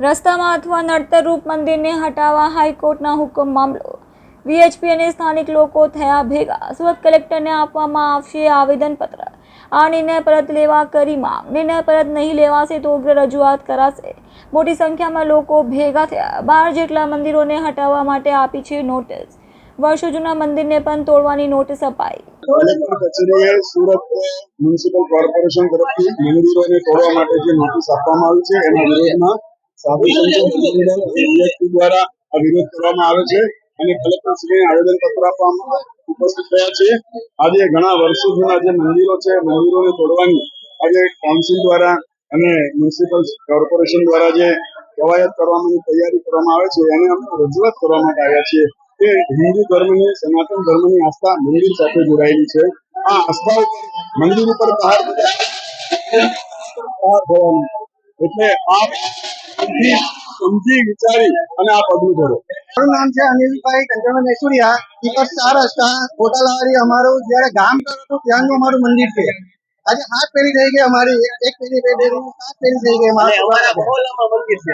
રસ્તામાં અથવા નડતરરૂપ મંદિરને હટાવવા હાઈકોર્ટના હુકમ મામલો. વીએચપી અને સ્થાનિક લોકો થયા ભેગા. સુરત કલેક્ટરને આપવામાં આવશે આવેદનપત્ર. આ નિર્ણય પરત લેવા કરી માંગ. નિર્ણય પરત નહીં લેવાશે તો ઉગ્ર રજૂઆત કરાશે. મોટી સંખ્યામાં લોકો ભેગા થયા. બાર જેટલા મંદિરોને હટાવવા માટે આપી છે નોટિસ. વર્ષો જૂના મંદિરને પણ તોડવાની નોટિસ અપાઈ. સુરત મ્યુનિસિપલ કોર્પોરેશન તરફથી મંદિરોને તોડવા માટે જે નોટિસ આપવામાં આવી છે, એના વિરોધમાં દ્વારા આ વિરોધ કરવામાં આવે છે અને કલેક્ટરશ્રીને આવેદનપત્ર આપવામાં ઉપસ્થિત થયા છે. આજે ઘણા વર્ષો જૂના જે મંદિરો છે મંદિરોને તોડવાની આજે કાઉન્સિલ દ્વારા અને મ્યુનિસિપલ કોર્પોરેશન દ્વારા જે કવાયત કરવાની તૈયારી કરવામાં આવે છે એને અમે રજૂઆત કરવા માટે આવ્યા છીએ કે હિન્દુ ધર્મની સનાતન ધર્મની આસ્થા મંદિર સાથે જોડાયેલી છે. આ આસ્થા ઉપર મંદિર ઉપર બહાર બહાર એટલે આપ સમજી વિચારી અને આ પગલું ભરો મારું નામ છે અનિલભાઈ કંચનભાઈ મેસુરિયા. દીપક ચાર રસ્તા કોટાલાવાડી અમારું જયારે ગામ કરો ત્યાંનું અમારું મંદિર છે. આજે સાત પેઢી થઈ ગઈ અમારી. એક- પેઢી બે પેઢી સાત પેઢી થઈ ગઈ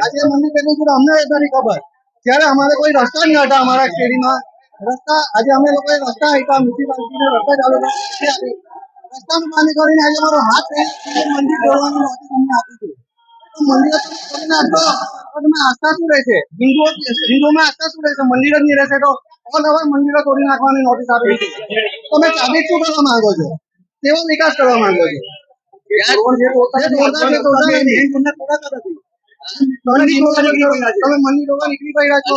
આજે મંદિર પેઢી છે અમને એ નથી ખબર. ત્યારે અમારે કોઈ રસ્તા નહીં હતા અમારા શેરીમાં. રસ્તા આજે અમે લોકોએ રસ્તા હતા મ્યુનિસિપાલિટીને રસ્તા ચાલુ રસ્તાનું પાણી કરીને આજે અમારો હાથ મંદિર દોડવાનું અમને આપી છે. આસ્થા શું રહેશે? હિન્દુઓ હિન્દુમાં આસ્થા શું રહેશે? મંદિર જ નહીં રહેશે તો ઓવર મંદિરો તોડી નાખવાની નોટિસ આપી તમે સાબિત શું કરવા માંગો છો? તેવો વિકાસ કરવા માંગો છો? તમે મંદિરોમાં નીકળી પડ્યા છો.